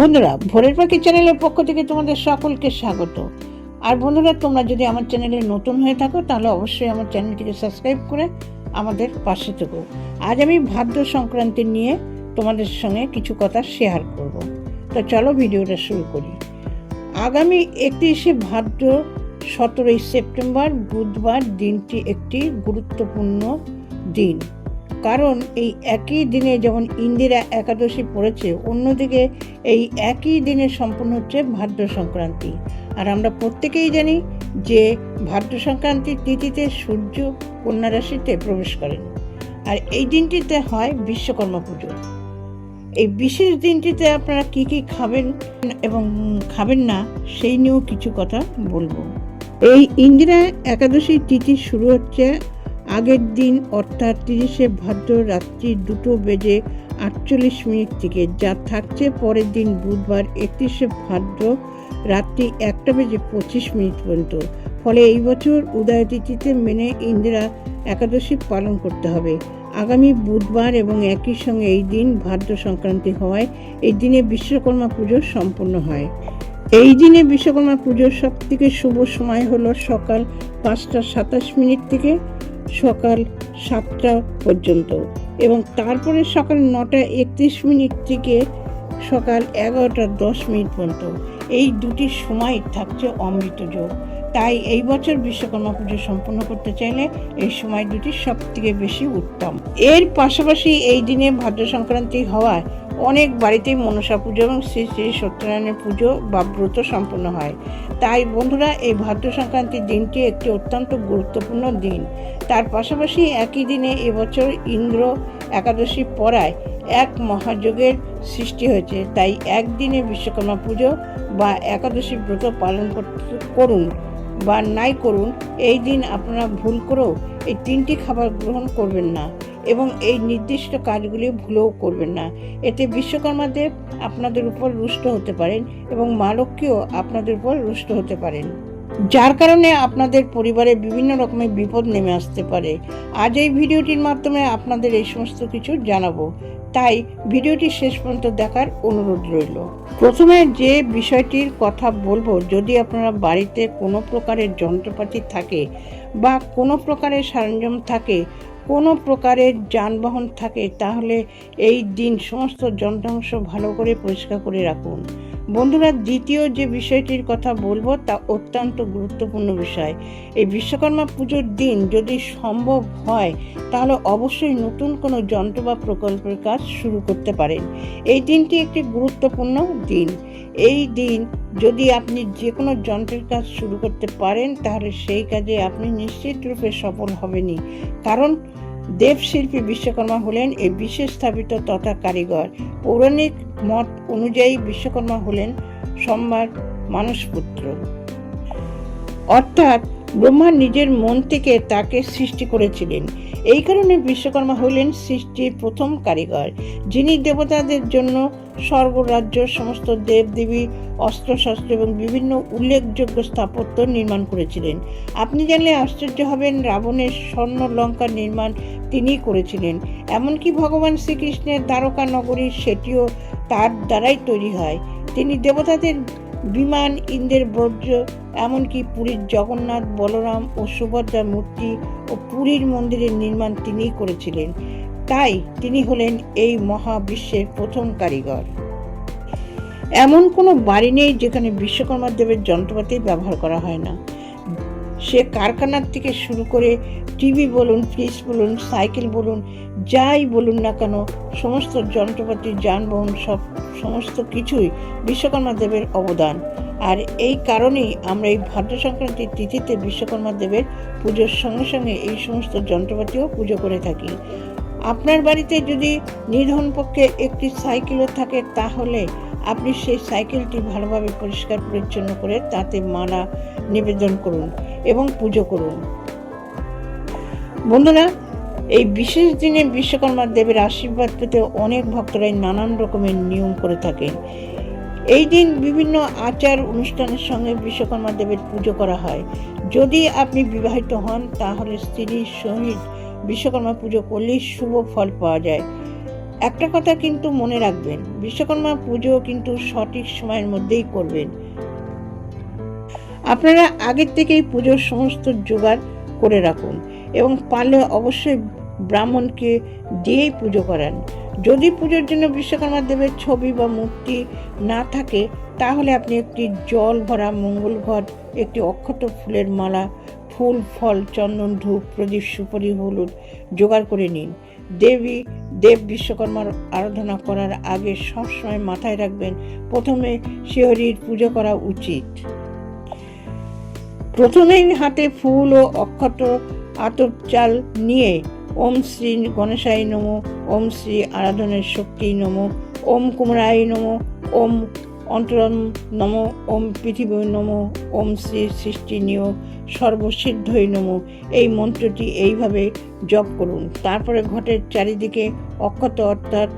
বন্ধুরা, ভোরের পাখি চ্যানেলের পক্ষ থেকে তোমাদের সকলকে স্বাগত। আর বন্ধুরা, তোমরা যদি আমার চ্যানেলে নতুন হয়ে থাকো, তাহলে অবশ্যই আমার চ্যানেলটিকে সাবস্ক্রাইব করে আমাদের পাশে থেকো। আজ আমি ভাদ্র সংক্রান্তি নিয়ে তোমাদের সঙ্গে কিছু কথা শেয়ার করব। তো চলো ভিডিওটা শুরু করি। আগামী একত্রিশে ভাদ্র, সতেরোই সেপ্টেম্বর, বুধবার দিনটি একটি গুরুত্বপূর্ণ দিন। কারণ এই একই দিনে যেমন ইন্দিরা একাদশী পড়েছে, অন্যদিকে এই একই দিনে সম্পূর্ণ হচ্ছে ভাদ্র সংক্রান্তি। আর আমরা প্রত্যেকেই জানি যে ভাদ্র সংক্রান্তির তিথিতে সূর্য কন্যা রাশিতে প্রবেশ করেন। আর এই দিনটিতে হয় বিশ্বকর্মা পুজো। এই বিশেষ দিনটিতে আপনারা কি কি খাবেন এবং খাবেন না, সেই নিয়েও কিছু কথা বলব। এই ইন্দিরা একাদশী তিথি শুরু হচ্ছে আগের দিন অর্থাৎ তিরিশে ভাদ্র রাত্রি দুটো বেজে আটচল্লিশ মিনিট থেকে যা থাকছে পরের দিন বুধবার একত্রিশে ভাদ্র রাত্রি একটা বেজে পঁচিশ মিনিট পর্যন্ত। ফলে এই বছর উদয় তিথিতে মেনে ইন্দিরা একাদশী পালন করতে হবে। আগামী বুধবার এবং একই সঙ্গে এই দিন ভাদ্র সংক্রান্তি হওয়ায় এই দিনে বিশ্বকর্মা পুজো সম্পন্ন হয়। এই দিনে বিশ্বকর্মা পুজোর সব থেকে শুভ সময় হলো সকাল পাঁচটা সাতাশ মিনিট থেকে সকাল সাতটা পর্যন্ত এবং তারপরে সকাল নটা একত্রিশ মিনিট থেকে সকাল এগারোটা দশ মিনিট পর্যন্ত। এই দুটি সময় থাকছে অমৃত যোগ। তাই এই বছর বিশ্বকর্মা পুজো সম্পন্ন করতে চাইলে এই সময় দুটি সব থেকে বেশি উত্তম। এর পাশাপাশি এই দিনে ভাদ্র সংক্রান্তি হওয়ায় অনেক বাড়িতেই মনসা পুজো এবং শ্রী শ্রী সত্যনারায়ণের পুজো বা ব্রত সম্পন্ন হয়। তাই বন্ধুরা, এই ভাদ্র সংক্রান্তির দিনটি একটি অত্যন্ত গুরুত্বপূর্ণ দিন। তার পাশাপাশি একই দিনে এবছর ইন্দ্র একাদশী পড়ায় এক মহাযোগের সৃষ্টি হয়েছে। তাই একদিনে বিশ্বকর্মা পুজো বা একাদশী ব্রত পালন করুন বা নাই করুন, এই দিন আপনারা ভুল করেও এই তিনটি খাবার গ্রহণ করবেন না। এবং এই নির্দিষ্ট কাজগুলি ভুলেও করবেন না। এতে বিশ্বকর্মা দেব আপনাদের উপর রুষ্ট হতে পারেন এবং মা লক্ষ্মীও আপনাদের উপর রুষ্ট হতে পারেন। যার কারণে আপনাদের পরিবারে বিভিন্ন রকমের বিপদ নেমে আসতে পারে। আজ এই ভিডিওটির মাধ্যমে আপনাদের এই সমস্ত কিছু জানাব। তাই ভিডিওটি শেষ পর্যন্ত দেখার অনুরোধ রইল। প্রথমে যে বিষয়টির কথা বলব, যদি আপনারা বাড়িতে কোনো প্রকারের যন্ত্রপাতি থাকে বা কোনো প্রকারের সরঞ্জাম থাকে কোনো প্রকারের যানবাহন থাকে, তাহলে এই দিন সমস্ত যন্ত্রাংশ ভালো করে পরিষ্কার করে রাখুন। বন্ধুরা, দ্বিতীয় যে বিষয়টির কথা বলব, তা অত্যন্ত গুরুত্বপূর্ণ বিষয়। এই বিশ্বকর্মা পুজোর দিন যদি সম্ভব হয়, তাহলে অবশ্যই নতুন কোনো যন্ত্র বা প্রকল্পের কাজ শুরু করতে পারেন। এই দিনটি একটি গুরুত্বপূর্ণ দিন। এই দিন যদি আপনি যে কোনো যন্ত্রের কাজ শুরু করতে পারেন, তাহলে সেই কাজে আপনি নিশ্চিত রূপে সফল হবেনই। কারণ দেবশিল্পী বিশ্বকর্মা হলেন এই বিশেষ স্থাপিত তথা কারিগর। পৌরাণিক মত অনুযায়ী বিশ্বকর্মা হলেন সম্বার মানুষপুত্র অর্থাৎ ব্রহ্মা নিজের মন থেকে তাকে সৃষ্টি করেছিলেন। এই কারণে বিশ্বকর্মা হলেন সৃষ্টির প্রথম কারিগর, যিনি দেবতাদের জন্য স্বর্গরাজ্য, সমস্ত দেবদেবী, অস্ত্রশস্ত্র এবং বিভিন্ন উল্লেখযোগ্য স্থাপত্য নির্মাণ করেছিলেন। আপনি জানলে আশ্চর্য হবেন, রাবণের স্বর্ণ লঙ্কা নির্মাণ তিনিই করেছিলেন। এমনকি ভগবান শ্রীকৃষ্ণের দ্বারকা নগরী সেটিও তার দ্বারাই তৈরি হয়। তিনি দেবতাদের বিমান, ইন্দ্রের বর্জ্য, এমনকি পুরীর জগন্নাথ, বলরাম ও সুভদ্রার মূর্তি ও পুরীর মন্দিরের নির্মাণ তিনিই করেছিলেন। তাই তিনি হলেন এই মহাবিশ্বের প্রথম কারিগর। এমন কোনো বাড়ি নেই যেখানে বিশ্বকর্মা দেবের যন্ত্রপাতি ব্যবহার করা হয় না। সে কারখানার থেকে শুরু করে টিভি বলুন ফ্রিজ বলুন সাইকেল বলুন, যাই বলুন না কেন, সমস্ত যন্ত্রপাতি, যানবাহন, সব সমস্ত কিছুই বিশ্বকর্মা দেবের অবদান। আর এই কারণেই আমরা এই ভাদ্র সংক্রান্তির তিথিতে বিশ্বকর্মা দেবের পুজোর সঙ্গে সঙ্গে এই সমস্ত যন্ত্রপাতিও পুজো করে থাকি। আপনার বাড়িতে যদি নিধন পক্ষে একটি সাইকেলও থাকে, তাহলে আপনি সেই সাইকেলটি ভালোভাবে পরিষ্কার, পরিচ্ছন্ন করে তাতে মালা নিবেদন করুন। এবং পুজো করুন। বন্ধুরা, এই বিশেষ দিনে বিশ্বকর্মা দেবের আশীর্বাদ পেতে অনেক ভক্তরাই নানান রকমের নিয়ম করে থাকেন। এই দিন বিভিন্ন আচার অনুষ্ঠানের সঙ্গে বিশ্বকর্মা দেবের পুজো করা হয়। যদি আপনি বিবাহিত হন, তাহলে স্ত্রীর সহিত বিশ্বকর্মা পুজো করলেই শুভ ফল পাওয়া যায়। একটা কথা কিন্তু মনে রাখবেন, বিশ্বকর্মা পুজো কিন্তু সঠিক সময়ের মধ্যেই করবেন। আপনারা আগের থেকেই পুজোর সমস্ত জোগাড় করে রাখুন এবং পারলে অবশ্যই ব্রাহ্মণকে দিয়েই পুজো করান। যদি পুজোর জন্য বিশ্বকর্মা দেবের ছবি বা মূর্তি না থাকে, তাহলে আপনি একটি জল ভরা মঙ্গল ঘট একটি অক্ষত ফুলের মালা, ফুল, ফল, চন্দন, ধূপ, প্রদীপ, সুপরি, হলুদ জোগাড় করে নিন। দেবী, দেব বিশ্বকর্মার আরাধনা করার আগে সবসময় মাথায় রাখবেন, প্রথমে শিহরির পুজো করা উচিত। প্রথমেই হাতে ফুল ও অক্ষত আতপ চাল নিয়ে ওম শ্রী গণেশাই নম, ওম শ্রী আরাধনের শক্তি নম, ওম কুমরাই নম, ওম অন্তরম নম, ওম পৃথিবী নম, ওম শ্রী সৃষ্টি নিয় সর্বসিদ্ধই নম। এই মন্ত্রটি এইভাবে জপ করুন। তারপরে ঘটের চারিদিকে অক্ষত অর্থাৎ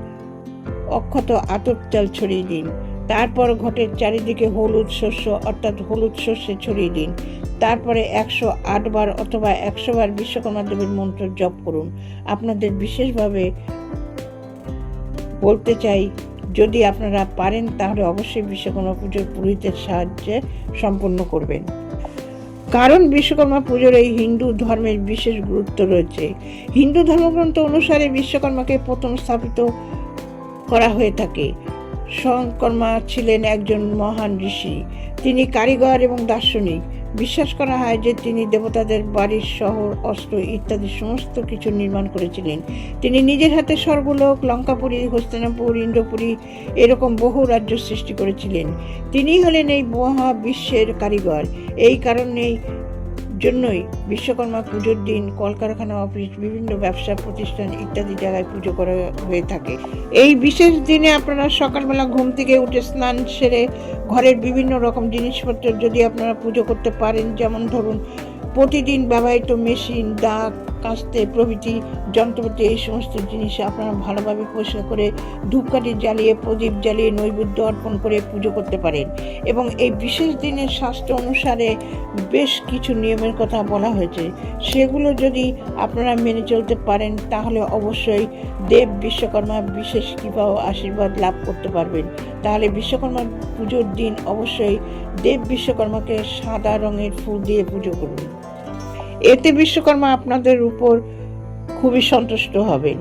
অক্ষত আতপ চাল ছড়িয়ে দিন। তারপর ঘটের চারিদিকে হলুদ শস্য, অর্থাৎ হলুদ শস্যে ছড়িয়ে দিন। তারপরে একশো বার অথবা একশো বার বিশ্বকর্মা দেবের মন্ত্র জপ করুন। আপনাদের বিশেষভাবে বলতে চাই, যদি আপনারা পারেন, তাহলে অবশ্যই বিশ্বকর্মা পুজোর পুরোহিতের সাহায্যে সম্পন্ন করবেন। কারণ বিশ্বকর্মা পুজোর এই হিন্দু ধর্মের বিশেষ গুরুত্ব রয়েছে। হিন্দু ধর্মগ্রন্থ অনুসারে বিশ্বকর্মাকে প্রথম স্থাপিত করা হয়ে থাকে। শঙ্কর্মা ছিলেন একজন মহান ঋষি। তিনি কারিগর এবং দার্শনিক। বিশ্বাস করা হয় যে তিনি দেবতাদের বাড়ির শহর, অস্ত্র ইত্যাদি সমস্ত কিছু নির্মাণ করেছিলেন। তিনি নিজের হাতে স্বর্গলোক, লঙ্কাপুরী, হস্তিনাপুর, ইন্দ্রপুরী এরকম বহু রাজ্য সৃষ্টি করেছিলেন। তিনিই হলেন এই মহাবিশ্বের কারিগর। এই কারণেই জন্যই বিশ্বকর্মা পুজোর দিন কলকারখানা, অফিস, বিভিন্ন ব্যবসা প্রতিষ্ঠান ইত্যাদি জায়গায় পুজো করা হয়ে থাকে। এই বিশেষ দিনে আপনারা সকালবেলা ঘুম থেকে উঠে স্নান সেরে ঘরের বিভিন্ন রকম জিনিসপত্র যদি আপনারা পুজো করতে পারেন, যেমন ধরুন প্রতিদিন ব্যবহৃত মেশিন, দাগ কাস্তে প্রভৃতি যন্ত্রপাতি, এই সমস্ত জিনিস আপনারা ভালোভাবে পরিষ্কার করে ধূপকাঠি জ্বালিয়ে, প্রদীপ জ্বালিয়ে, নৈবেদ্য অর্পণ করে পুজো করতে পারেন। এবং এই বিশেষ দিনের স্বাস্থ্য অনুসারে বেশ কিছু নিয়মের কথা বলা হয়েছে। সেগুলো যদি আপনারা মেনে চলতে পারেন, তাহলে অবশ্যই দেব বিশ্বকর্মা বিশেষ কৃপা ও আশীর্বাদ লাভ করতে পারবেন। তাহলে বিশ্বকর্মা পুজোর দিন অবশ্যই দেব বিশ্বকর্মাকে সাদা রঙের ফুল দিয়ে পুজো করুন। এতে বিশ্বকর্মা আপনাদের উপর খুবই সন্তুষ্ট হবেন।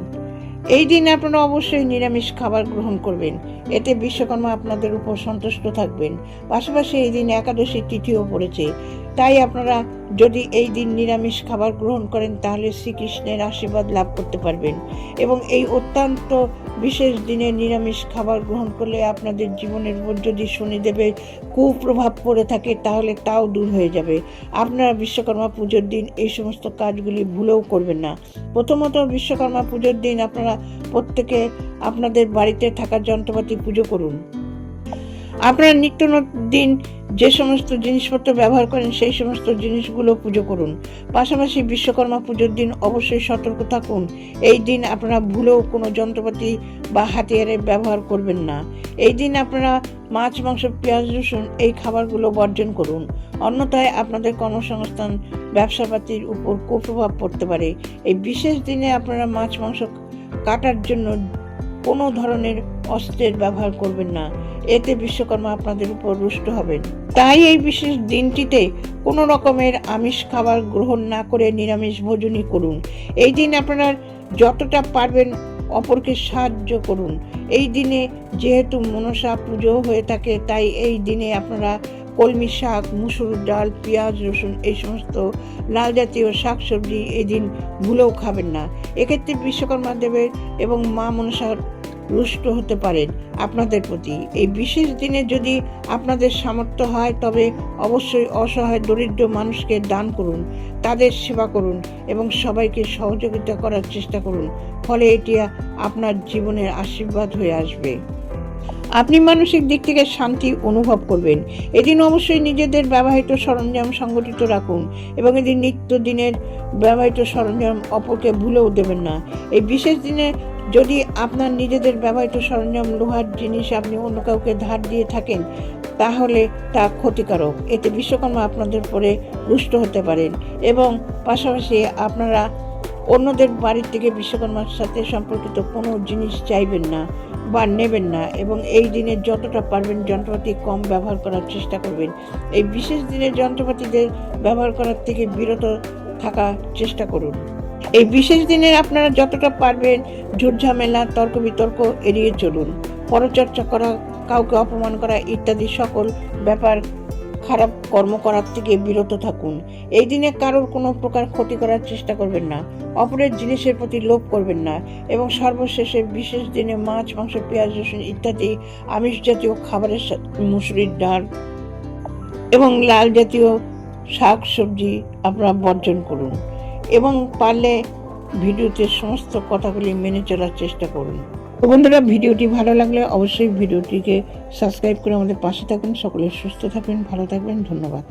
এই দিন আপনারা অবশ্যই নিরামিষ খাবার গ্রহণ করবেন। এতে বিশ্বকর্মা আপনাদের উপর সন্তুষ্ট থাকবেন। পাশাপাশি এই দিন একাদশী তিথিও পড়েছে। তাই আপনারা যদি এই দিন নিরামিষ খাবার গ্রহণ করেন, তাহলে শ্রীকৃষ্ণের আশীর্বাদ লাভ করতে পারবেন। এবং এই অত্যন্ত বিশেষ দিনে নিরামিষ খাবার গ্রহণ করলে আপনাদের জীবনের উপর যদি শনিদেবের কুপ্রভাব পড়ে থাকে, তাহলে তাও দূর হয়ে যাবে। আপনারা বিশ্বকর্মা পুজোর দিন এই সমস্ত কাজগুলি ভুলেও করবেন না। প্রথমত বিশ্বকর্মা পুজোর দিন আপনারা প্রত্যেকে আপনাদের বাড়িতে থাকা যন্ত্রপাতি পুজো করুন। আপনারা নিত্য দিন যে সমস্ত জিনিসপত্র ব্যবহার করেন, সেই সমস্ত জিনিসগুলো পুজো করুন। পাশাপাশি বিশ্বকর্মা পুজোর দিন অবশ্যই সতর্ক থাকুন। এই দিন আপনারা ভুলেও কোনো যন্ত্রপাতি বা হাতিয়ারের ব্যবহার করবেন না। এই দিন আপনারা মাছ, মাংস, পেঁয়াজ, রসুন এই খাবারগুলো বর্জন করুন। অন্যথায় আপনাদের কর্মসংস্থান, ব্যবসাপাতির উপর কুপ্রভাব পড়তে পারে। এই বিশেষ দিনে আপনারা মাছ, মাংস কাটার জন্য কোনো ধরনের অস্ত্রের ব্যবহার করবেন না। এতে বিশ্বকর্মা আপনাদের উপর রুষ্ট হবেন। তাই এই বিশেষ দিনটিতে কোনো রকমের আমিষ খাবার গ্রহণ না করে নিরামিষ ভোজনই করুন। এই দিন আপনারা যতটা পারবেন অপরকে সাহায্য করুন। এই দিনে যেহেতু মনসা পুজো হয়ে থাকে, তাই এই দিনে আপনারা কলমি শাক, মুসুর ডাল, পেঁয়াজ, রসুন এই সমস্ত লাল জাতীয় শাক সবজি এই দিন ভুলেও খাবেন না। এক্ষেত্রে বিশ্বকর্মা দেবের এবং মা মনসার রুষ্ট হতে পারেন আপনাদের প্রতি। এই বিশেষ দিনে যদি আপনাদের সামর্থ্য হয়, তবে অবশ্যই অসহায় দরিদ্র মানুষকে দান করুন, তাদের সেবা করুন এবং সবাইকে সহযোগিতা করার চেষ্টা করুন, ফলে এটি আপনার জীবনের আশীর্বাদ হয়ে আসবে। আপনি মানসিক দিক থেকে শান্তি অনুভব করবেন। এদিন অবশ্যই নিজেদের ব্যবহৃত সরঞ্জাম সংগঠিত রাখুন এবং এদিন নিত্যদিনের ব্যবহৃত সরঞ্জাম অপরকে ভুলেও দেবেন না। এই বিশেষ দিনে যদি আপনার নিজেদের ব্যবহৃত সরঞ্জাম, লোহার জিনিস আপনি অন্য কাউকে ধার দিয়ে থাকেন, তাহলে তা ক্ষতিকারক। এতে বিশ্বকর্মা আপনাদের পরে রুষ্ট হতে পারেন এবং পাশাপাশি আপনারা অন্যদের বাড়ির থেকে বিশ্বকর্মার সাথে সম্পর্কিত কোনো জিনিস চাইবেন না বা নেবেন না এবং এই দিনে যতটা পারবেন যন্ত্রপাতি কম ব্যবহার করার চেষ্টা করবেন। এই বিশেষ দিনে যন্ত্রপাতিদের ব্যবহার করার থেকে বিরত থাকার চেষ্টা করুন। এই বিশেষ দিনে আপনারা যতটা পারবেন ঝুটঝামেলা তর্ক বিতর্ক এড়িয়ে চলুন। পরচর্চা করা, কাউকে অপমান করা ইত্যাদি সকল ব্যাপার খারাপ কর্ম করার থেকে বিরত থাকুন। এই দিনে কারোর কোনো প্রকার ক্ষতি করার চেষ্টা করবেন না। অপরের জিনিসের প্রতি লোভ করবেন না এবং সর্বশেষে বিশেষ দিনে মাছ, মাংস, পেঁয়াজ, রসুন ইত্যাদি আমিষ জাতীয় খাবারের সাথে মুসুরির ডাল এবং লাল জাতীয় শাক সবজি আপনারা বর্জন করুন। এবং পারলে ভিডিওতে সমস্ত কথাগুলি মেনে চলার চেষ্টা করুন। তো বন্ধুরা, ভিডিওটি ভালো লাগলে অবশ্যই ভিডিওটিকে সাবস্ক্রাইব করে আমাদের পাশে থাকুন। সকলে সুস্থ থাকবেন, ভালো থাকবেন, ধন্যবাদ।